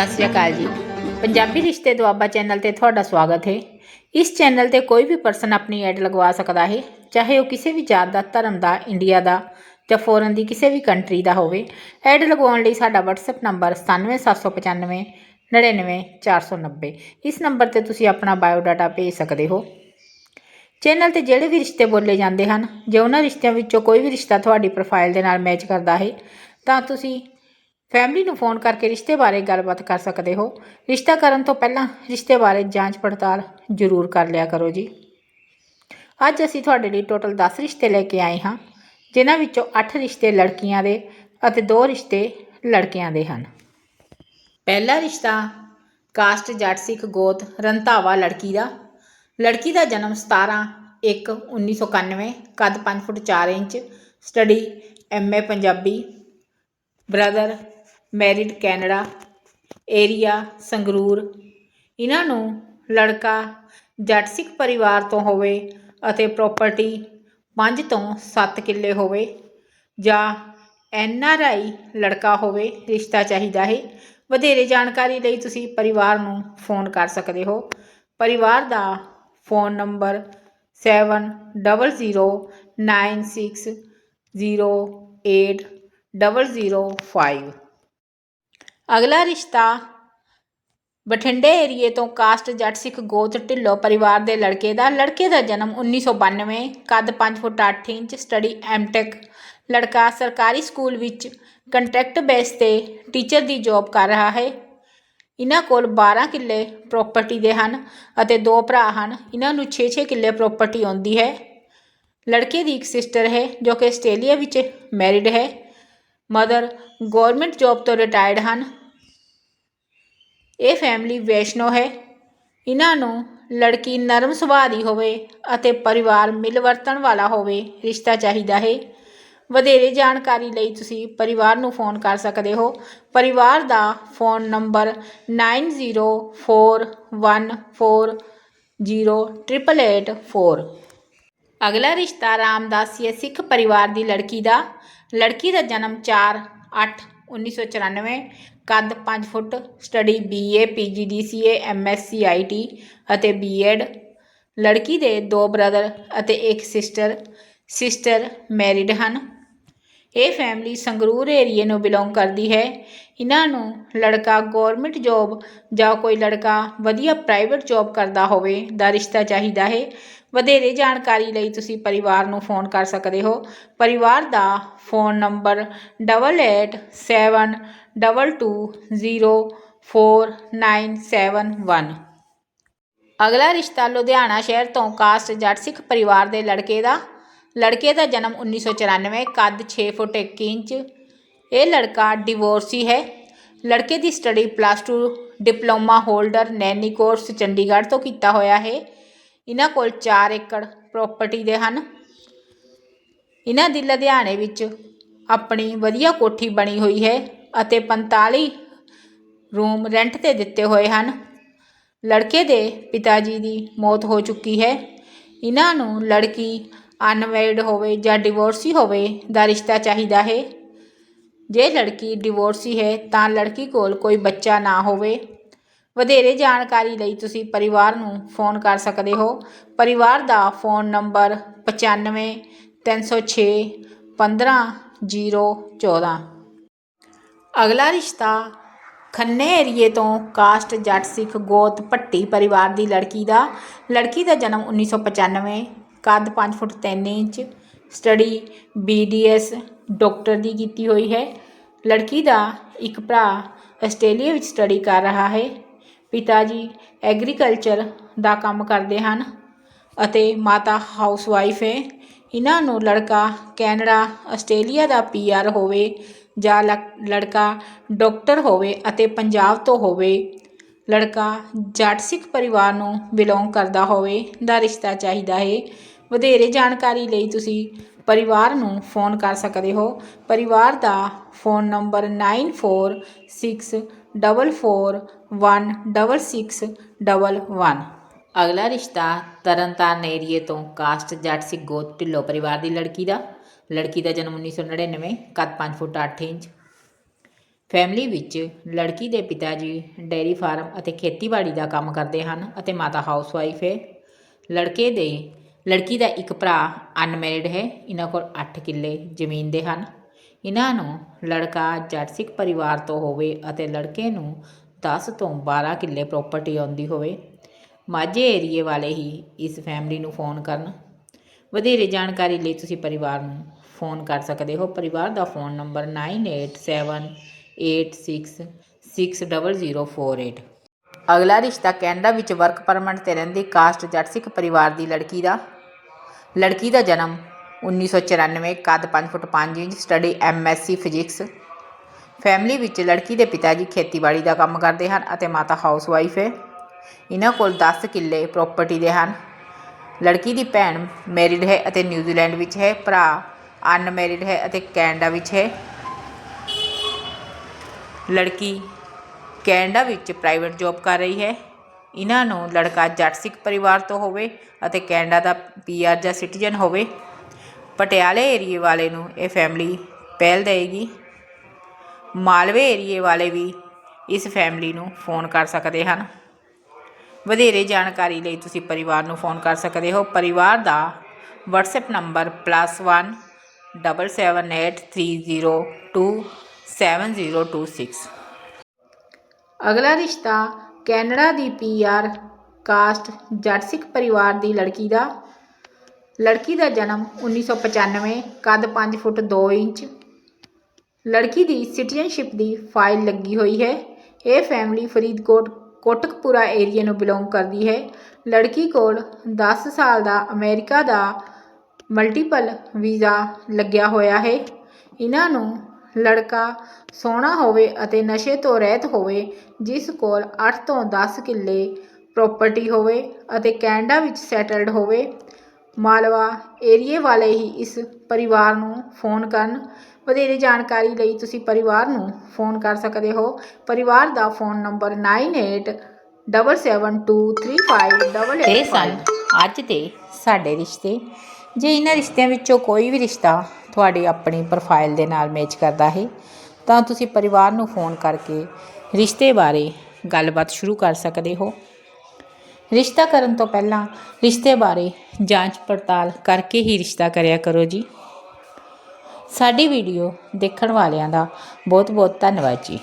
ਸਤਿ ਸ਼੍ਰੀ ਅਕਾਲ ਜੀ। ਪੰਜਾਬੀ ਰਿਸ਼ਤੇ ਦੁਆਬਾ ਚੈਨਲ ਤੇ ਤੁਹਾਡਾ ਸਵਾਗਤ ਹੈ। ਇਸ ਚੈਨਲ ਤੇ ਕੋਈ ਵੀ ਪਰਸਨ ਆਪਣੀ ਐਡ ਲਗਵਾ ਸਕਦਾ ਹੈ, ਚਾਹੇ ਉਹ ਕਿਸੇ ਵੀ ਜਾਤ ਦਾ, ਧਰਮ ਦਾ, ਇੰਡੀਆ ਦਾ ਜਾਂ ਫੋਰਨ ਦੀ ਕਿਸੇ ਵੀ ਕੰਟਰੀ ਦਾ ਹੋਵੇ, ਐਡ ਲਗਵਾਉਣ ਲਈ ਸਾਡਾ WhatsApp ਨੰਬਰ 97795 99490 ਇਸ ਨੰਬਰ ਤੇ ਤੁਸੀਂ ਆਪਣਾ ਬਾਇਓ ਡਾਟਾ ਭੇਜ ਸਕਦੇ ਹੋ। ਚੈਨਲ ਤੇ ਜਿਹੜੇ ਵੀ ਰਿਸ਼ਤੇ ਬੋਲੇ ਜਾਂਦੇ ਹਨ, ਜੇ ਉਹਨਾਂ ਰਿਸ਼ਤਿਆਂ ਵਿੱਚੋਂ ਕੋਈ ਵੀ ਰਿਸ਼ਤਾ ਤੁਹਾਡੀ ਪ੍ਰੋਫਾਈਲ ਦੇ ਨਾਲ ਮੈਚ ਕਰਦਾ ਹੈ, ਤਾਂ ਤੁਸੀਂ ਫੈਮਿਲੀ ਨੂੰ ਫੋਨ ਕਰਕੇ ਰਿਸ਼ਤੇ ਬਾਰੇ ਗੱਲਬਾਤ ਕਰ ਸਕਦੇ ਹੋ। ਰਿਸ਼ਤਾ ਕਰਨ ਤੋਂ ਪਹਿਲਾਂ ਰਿਸ਼ਤੇ ਬਾਰੇ ਜਾਂਚ ਪੜਤਾਲ ਜ਼ਰੂਰ ਕਰ ਲਿਆ ਕਰੋ ਜੀ। ਅੱਜ ਅਸੀਂ ਤੁਹਾਡੇ ਲਈ ਟੋਟਲ 10 ਰਿਸ਼ਤੇ ਲੈ ਕੇ ਆਏ ਹਾਂ, ਜਿਨ੍ਹਾਂ ਵਿੱਚੋਂ 8 ਰਿਸ਼ਤੇ ਲੜਕੀਆਂ ਦੇ ਅਤੇ 2 ਰਿਸ਼ਤੇ ਲੜਕਿਆਂ ਦੇ ਹਨ। ਪਹਿਲਾ ਰਿਸ਼ਤਾ ਕਾਸਟ ਜੱਟ ਸਿੱਖ ਗੋਤ ਰੰਧਾਵਾ ਲੜਕੀ ਦਾ। ਲੜਕੀ ਦਾ ਜਨਮ 17 1 1991 ਕੱਦ 5 ਫੁੱਟ 4 inch study MA Punjabi brother married Canada, area, Sangrur. ਇਹਨਾਂ ਨੂੰ ਲੜਕਾ ਜੱਟ ਸਿੱਖ ਪਰਿਵਾਰ ਤੋਂ ਹੋਵੇ ਅਤੇ ਪ੍ਰਾਪਰਟੀ 5 ਤੋਂ 7 ਕਿੱਲੇ ਹੋਵੇ ਜਾਂ ਐਨ ਆਰ ਆਈ ਲੜਕਾ ਹੋਵੇ, ਰਿਸ਼ਤਾ ਚਾਹੀਦਾ ਹੈ। ਵਧੇਰੇ ਜਾਣਕਾਰੀ ਲਈ ਤੁਸੀਂ ਪਰਿਵਾਰ ਨੂੰ ਫੋਨ ਕਰ ਸਕਦੇ ਹੋ। ਪਰਿਵਾਰ ਦਾ ਫੋਨ ਨੰਬਰ 7096080005 ਅਗਲਾ ਰਿਸ਼ਤਾ ਬਠਿੰਡੇ ਏਰੀਏ ਤੋਂ ਕਾਸਟ ਜੱਟ ਸਿੱਖ ਗੋਤ ਢਿੱਲੋਂ ਪਰਿਵਾਰ ਦੇ ਲੜਕੇ ਦਾ। ਲੜਕੇ ਦਾ ਜਨਮ 1992 ਕੱਦ 5 ਫੁੱਟ 8 ਇੰਚ, ਸਟੱਡੀ ਐਮਟੈਕ। ਲੜਕਾ ਸਰਕਾਰੀ ਸਕੂਲ ਵਿੱਚ ਕੰਟਰੈਕਟ ਬੇਸ ਤੇ ਟੀਚਰ ਦੀ ਜੌਬ ਕਰ ਰਿਹਾ ਹੈ। ਇਹਨਾਂ ਕੋਲ 12 ਕਿੱਲੇ ਪ੍ਰਾਪਰਟੀ ਦੇ ਹਨ ਅਤੇ ਦੋ ਭਰਾ ਹਨ। ਇਹਨਾਂ ਨੂੰ 6-6 ਕਿੱਲੇ ਪ੍ਰਾਪਰਟੀ ਆਉਂਦੀ ਹੈ। ਲੜਕੇ ਦੀ ਇੱਕ ਸਿਸਟਰ ਹੈ ਜੋ ਕਿ ਆਸਟ੍ਰੇਲੀਆ ਵਿੱਚ ਮੈਰਿਡ ਹੈ। ਮਦਰ ਗਵਰਨਮੈਂਟ ਜੌਬ ਤੋਂ ਰਿਟਾਇਰਡ ਹਨ। ਇਹ ਫੈਮਿਲੀ ਵੈਸ਼ਨੋ ਹੈ। ਇਹਨਾਂ ਨੂੰ ਲੜਕੀ ਨਰਮ ਸੁਭਾਅ ਦੀ ਹੋਵੇ ਅਤੇ ਪਰਿਵਾਰ ਮਿਲ ਵਰਤਣ ਵਾਲਾ ਹੋਵੇ, ਰਿਸ਼ਤਾ ਚਾਹੀਦਾ ਹੈ। ਵਧੇਰੇ ਜਾਣਕਾਰੀ ਲਈ ਤੁਸੀਂ ਪਰਿਵਾਰ ਨੂੰ ਫੋਨ ਕਰ ਸਕਦੇ ਹੋ। ਪਰਿਵਾਰ ਦਾ ਫੋਨ ਨੰਬਰ 9041408884 ਅਗਲਾ ਰਿਸ਼ਤਾ ਰਾਮਦਾਸੀਏ ਸਿੱਖ ਪਰਿਵਾਰ ਦੀ ਲੜਕੀ ਦਾ। ਲੜਕੀ ਦਾ ਜਨਮ 4 8 1994 ਕੱਦ 5 foot study BA PGDCA MSc IT ਅਤੇ ਬੀਐਡ ਲੜਕੀ ਦੇ ਦੋ ਬ੍ਰਦਰ ਅਤੇ ਇੱਕ ਸਿਸਟਰ ਸਿਸਟਰ ਮੈਰਿਡ ਹਨ। ਇਹ ਫੈਮਿਲੀ ਸੰਗਰੂਰ ਏਰੀਏ ਨੂੰ ਬਿਲੋਂਗ ਕਰਦੀ ਹੈ। ਇਹਨਾਂ ਨੂੰ ਲੜਕਾ ਗਵਰਨਮੈਂਟ ਜੌਬ ਜਾਂ ਕੋਈ ਲੜਕਾ ਵਧੀਆ ਪ੍ਰਾਈਵੇਟ ਜੌਬ ਕਰਦਾ ਹੋਵੇ ਦਾ ਰਿਸ਼ਤਾ ਚਾਹੀਦਾ ਹੈ। ਵਧੇਰੇ ਜਾਣਕਾਰੀ ਲਈ ਤੁਸੀਂ ਪਰਿਵਾਰ ਨੂੰ ਫੋਨ ਕਰ ਸਕਦੇ ਹੋ। ਪਰਿਵਾਰ ਦਾ ਫੋਨ ਨੰਬਰ 8872204971 ਅਗਲਾ ਰਿਸ਼ਤਾ ਲੁਧਿਆਣਾ ਸ਼ਹਿਰ ਤੋਂ ਕਾਸਟ ਜੱਟ ਸਿੱਖ ਪਰਿਵਾਰ ਦੇ ਲੜਕੇ ਦਾ। ਲੜਕੇ ਦਾ ਜਨਮ 1994 ਕੱਦ 6 ਫੁੱਟ 1 ਇੰਚ। ਇਹ ਲੜਕਾ ਡਿਵੋਰਸੀ ਹੈ। ਲੜਕੇ ਦੀ study plus 2 diploma holder nanny course Chandigarh ਤੋਂ ਕੀਤਾ ਹੋਇਆ ਹੈ। ਇਹਨਾਂ ਕੋਲ 4 ਏਕੜ ਪ੍ਰਾਪਰਟੀ ਦੇ ਹਨ। ਇਹਨਾਂ ਦੀ ਲੁਧਿਆਣੇ ਵਿੱਚ ਆਪਣੀ ਵਧੀਆ ਕੋਠੀ ਬਣੀ ਹੋਈ ਹੈ। ਅਤੇ 45 ਰੂਮ ਰੈਂਟ ਤੇ ਦਿੱਤੇ ਹੋਏ ਹਨ। ਲੜਕੇ ਦੇ ਪਿਤਾ ਜੀ ਦੀ ਮੌਤ ਹੋ ਚੁੱਕੀ ਹੈ। ਇਹਨਾਂ ਨੂੰ ਲੜਕੀ ਅਨਮੈਰਿਡ ਹੋਵੇ ਜਾਂ ਡਿਵੋਰਸੀ ਹੋਵੇ ਦਾ ਰਿਸ਼ਤਾ ਚਾਹੀਦਾ ਹੈ। ਜੇ ਲੜਕੀ ਡਿਵੋਰਸੀ ਹੈ ਤਾਂ ਲੜਕੀ ਕੋਲ ਕੋਈ ਬੱਚਾ ਨਾ ਹੋਵੇ। ਵਧੇਰੇ ਜਾਣਕਾਰੀ ਲਈ ਤੁਸੀਂ ਪਰਿਵਾਰ ਨੂੰ ਫੋਨ ਕਰ ਸਕਦੇ ਹੋ। ਪਰਿਵਾਰ ਦਾ ਫੋਨ ਨੰਬਰ 95 306 15014 ਅਗਲਾ ਰਿਸ਼ਤਾ ਖੰਨੇ ਏਰੀਏ ਤੋਂ ਕਾਸਟ ਜੱਟ ਸਿੱਖ ਗੋਤ ਭੱਟੀ ਪਰਿਵਾਰ ਦੀ ਲੜਕੀ ਦਾ। ਲੜਕੀ ਦਾ ਜਨਮ 1995 ਕੱਦ 5 foot 3 inch, study BDS doctor ਦੀ ਕੀਤੀ ਹੋਈ ਹੈ। ਲੜਕੀ ਦਾ ਇੱਕ ਭਰਾ ਆਸਟ੍ਰੇਲੀਆ ਵਿੱਚ ਸਟੱਡੀ ਕਰ ਰਿਹਾ ਹੈ। ਪਿਤਾ ਜੀ ਐਗਰੀਕਲਚਰ ਦਾ ਕੰਮ ਕਰਦੇ ਹਨ ਅਤੇ ਮਾਤਾ ਹਾਊਸਵਾਈਫ ਹੈ। ਇਹਨਾਂ ਨੂੰ ਲੜਕਾ ਕੈਨੇਡਾ, ਆਸਟ੍ਰੇਲੀਆ ਦਾ ਪੀਆਰ ਹੋਵੇ ਜਾਂ ਲੜਕਾ ਡਾਕਟਰ ਹੋਵੇ ਅਤੇ ਪੰਜਾਬ ਤੋਂ ਹੋਵੇ, ਲੜਕਾ ਜੱਟ ਸਿੱਖ ਪਰਿਵਾਰ ਨੂੰ ਬਿਲੋਂਗ ਕਰਦਾ ਹੋਵੇ ਦਾ ਰਿਸ਼ਤਾ ਚਾਹੀਦਾ ਹੈ। ਵਧੇਰੇ ਜਾਣਕਾਰੀ ਲਈ ਤੁਸੀਂ ਪਰਿਵਾਰ ਨੂੰ ਫੋਨ ਕਰ ਸਕਦੇ ਹੋ। ਪਰਿਵਾਰ ਦਾ ਫੋਨ ਨੰਬਰ 9446416611 ਅਗਲਾ ਰਿਸ਼ਤਾ ਤਰਨਤਾਰਨ ਏਰੀਏ ਤੋਂ ਕਾਸਟ ਜੱਟ ਸਿੱਖ ਗੋਤ ਢਿੱਲੋਂ ਪਰਿਵਾਰ ਦੀ ਲੜਕੀ ਦਾ। ਲੜਕੀ ਦਾ ਜਨਮ 1999 ਕੱਦ 5 ਫੁੱਟ 8 ਇੰਚ। ਫੈਮਿਲੀ ਵਿੱਚ ਲੜਕੀ ਦੇ ਪਿਤਾ ਜੀ ਡੇਅਰੀ ਫਾਰਮ ਅਤੇ ਖੇਤੀਬਾੜੀ ਦਾ ਕੰਮ ਕਰਦੇ ਹਨ ਅਤੇ ਮਾਤਾ ਹਾਊਸਵਾਈਫ ਹੈ। ਲੜਕੇ ਦੇ, ਲੜਕੀ ਦਾ ਇੱਕ ਭਰਾ ਅਨਮੈਰਿਡ ਹੈ। ਇਹਨਾਂ ਕੋਲ 8 ਕਿੱਲੇ ਜ਼ਮੀਨ ਦੇ ਹਨ। ਇਹਨਾਂ ਨੂੰ ਲੜਕਾ ਜੱਟ ਸਿੱਖ ਪਰਿਵਾਰ ਤੋਂ ਹੋਵੇ ਅਤੇ ਲੜਕੇ ਨੂੰ 10 ਤੋਂ 12 ਕਿੱਲੇ ਪ੍ਰਾਪਰਟੀ ਆਉਂਦੀ ਹੋਵੇ, ਮਾਝੇ ਏਰੀਏ ਵਾਲੇ ਹੀ ਇਸ ਫੈਮਿਲੀ ਨੂੰ ਫੋਨ ਕਰਨ। ਵਧੇਰੇ ਜਾਣਕਾਰੀ ਲਈ ਤੁਸੀਂ ਪਰਿਵਾਰ ਨੂੰ ਫੋਨ ਕਰ ਸਕਦੇ ਹੋ। ਪਰਿਵਾਰ ਦਾ ਫੋਨ ਨੰਬਰ 9878660048 ਅਗਲਾ ਰਿਸ਼ਤਾ ਕੈਨੇਡਾ ਵਿੱਚ ਵਰਕ ਪਰਮਿਟ ਤੇ ਰਹਿੰਦੀ ਕਾਸਟ ਜੱਟ ਸਿੱਖ ਪਰਿਵਾਰ ਦੀ ਲੜਕੀ ਦਾ। ਲੜਕੀ ਦਾ ਜਨਮ 1994 ਕੱਦ 5 foot 5 inch study MSc physics family ਵਿੱਚ ਲੜਕੀ ਦੇ ਪਿਤਾ ਜੀ ਖੇਤੀਬਾੜੀ ਦਾ ਕੰਮ ਕਰਦੇ ਹਨ ਅਤੇ ਮਾਤਾ ਹਾਊਸਵਾਈਫ ਹੈ। ਇਹਨਾਂ ਕੋਲ 10 ਕਿੱਲੇ ਪ੍ਰਾਪਰਟੀ ਦੇ ਹਨ। ਲੜਕੀ ਦੀ ਭੈਣ ਮੈਰਿਡ ਹੈ ਅਤੇ ਨਿਊਜ਼ੀਲੈਂਡ ਵਿੱਚ ਹੈ। ਭਰਾ ਅਨਮੈਰਿਡ ਹੈ ਅਤੇ ਕੈਨੇਡਾ ਵਿੱਚ ਹੈ। ਲੜਕੀ ਕੈਨੇਡਾ ਵਿੱਚ ਪ੍ਰਾਈਵੇਟ ਜੌਬ ਕਰ ਰਹੀ ਹੈ। ਇਹਨਾਂ ਨੂੰ ਲੜਕਾ ਜੱਟ ਸਿੱਖ ਪਰਿਵਾਰ ਤੋਂ ਹੋਵੇ ਅਤੇ ਕੈਨੇਡਾ ਦਾ ਪੀਆਰ ਜਾਂ ਸਿਟੀਜ਼ਨ ਹੋਵੇ। ਪਟਿਆਲੇ ਏਰੀਏ ਵਾਲੇ ਨੂੰ ਇਹ ਫੈਮਿਲੀ ਪਹਿਲ ਦੇਗੀ ਮਾਲਵੇ ਏਰੀਏ ਵਾਲੇ ਵੀ ਇਸ ਫੈਮਿਲੀ ਨੂੰ ਫੋਨ ਕਰ ਸਕਦੇ ਹਨ। ਵਧੇਰੇ ਜਾਣਕਾਰੀ ਲਈ ਤੁਸੀਂ ਪਰਿਵਾਰ ਨੂੰ ਫੋਨ ਕਰ ਸਕਦੇ ਹੋ। ਪਰਿਵਾਰ ਦਾ WhatsApp ਨੰਬਰ +1 7783027026 ਅਗਲਾ ਰਿਸ਼ਤਾ ਕੈਨੇਡਾ ਦੀ ਪੀਆਰ ਕਾਸਟ ਜੱਟ ਸਿੱਖ ਪਰਿਵਾਰ ਦੀ ਲੜਕੀ ਦਾ। ਲੜਕੀ ਦਾ ਜਨਮ 1995 ਕੱਦ 5 ਫੁੱਟ 2 ਇੰਚ। ਲੜਕੀ ਦੀ ਸਿਟੀਜ਼ਨਸ਼ਿਪ ਦੀ ਫਾਈਲ ਲੱਗੀ ਹੋਈ ਹੈ। ਇਹ ਫੈਮਿਲੀ ਫਰੀਦਕੋਟ ਕੋਟਕਪੂਰਾ ਏਰੀਆ ਨੂੰ ਬਿਲੋਂਗ ਕਰਦੀ ਹੈ। ਲੜਕੀ ਕੋਲ 10 ਸਾਲ ਦਾ ਅਮਰੀਕਾ ਦਾ ਮਲਟੀਪਲ ਵੀਜ਼ਾ ਲੱਗਿਆ ਹੋਇਆ ਹੈ। ਇਹਨਾਂ ਨੂੰ ਲੜਕਾ ਸੋਹਣਾ ਹੋਵੇ ਅਤੇ ਨਸ਼ੇ ਤੋਂ ਰਹਿਤ ਹੋਵੇ ਜਿਸ ਕੋਲ 8 ਤੋਂ 10 ਕਿੱਲੇ ਪ੍ਰਾਪਰਟੀ ਹੋਵੇ ਅਤੇ ਕੈਨੇਡਾ ਵਿੱਚ ਸੈਟਲਡ ਹੋਵੇ ਮਾਲਵਾ ਏਰੀਏ ਵਾਲੇ ਹੀ ਇਸ ਪਰਿਵਾਰ ਨੂੰ ਫੋਨ ਕਰਨ। ਵਧੇਰੇ ਜਾਣਕਾਰੀ ਲਈ ਤੁਸੀਂ ਪਰਿਵਾਰ ਨੂੰ ਫੋਨ ਕਰ ਸਕਦੇ ਹੋ। ਪਰਿਵਾਰ ਦਾ ਫੋਨ ਨੰਬਰ 9877235888 ਇਹ ਸਨ ਅੱਜ ਦੇ ਸਾਡੇ ਰਿਸ਼ਤੇ ਜੇ ਇਹਨਾਂ ਰਿਸ਼ਤਿਆਂ ਵਿੱਚੋਂ ਕੋਈ ਵੀ ਰਿਸ਼ਤਾ ਤੁਹਾਡੀ ਆਪਣੀ ਪ੍ਰੋਫਾਈਲ ਦੇ ਨਾਲ ਮੈਚ ਕਰਦਾ ਹੈ, ਤਾਂ ਤੁਸੀਂ ਪਰਿਵਾਰ ਨੂੰ ਫੋਨ ਕਰਕੇ ਰਿਸ਼ਤੇ ਬਾਰੇ ਗੱਲਬਾਤ ਸ਼ੁਰੂ ਕਰ ਸਕਦੇ ਹੋ। ਰਿਸ਼ਤਾ ਕਰਨ ਤੋਂ ਪਹਿਲਾਂ ਰਿਸ਼ਤੇ ਬਾਰੇ ਜਾਂਚ ਪੜਤਾਲ ਕਰਕੇ ਹੀ ਰਿਸ਼ਤਾ ਕਰਿਆ ਕਰੋ ਜੀ। ਸਾਡੀ ਵੀਡੀਓ ਦੇਖਣ ਵਾਲਿਆਂ ਦਾ ਬਹੁਤ ਬਹੁਤ ਧੰਨਵਾਦ ਜੀ।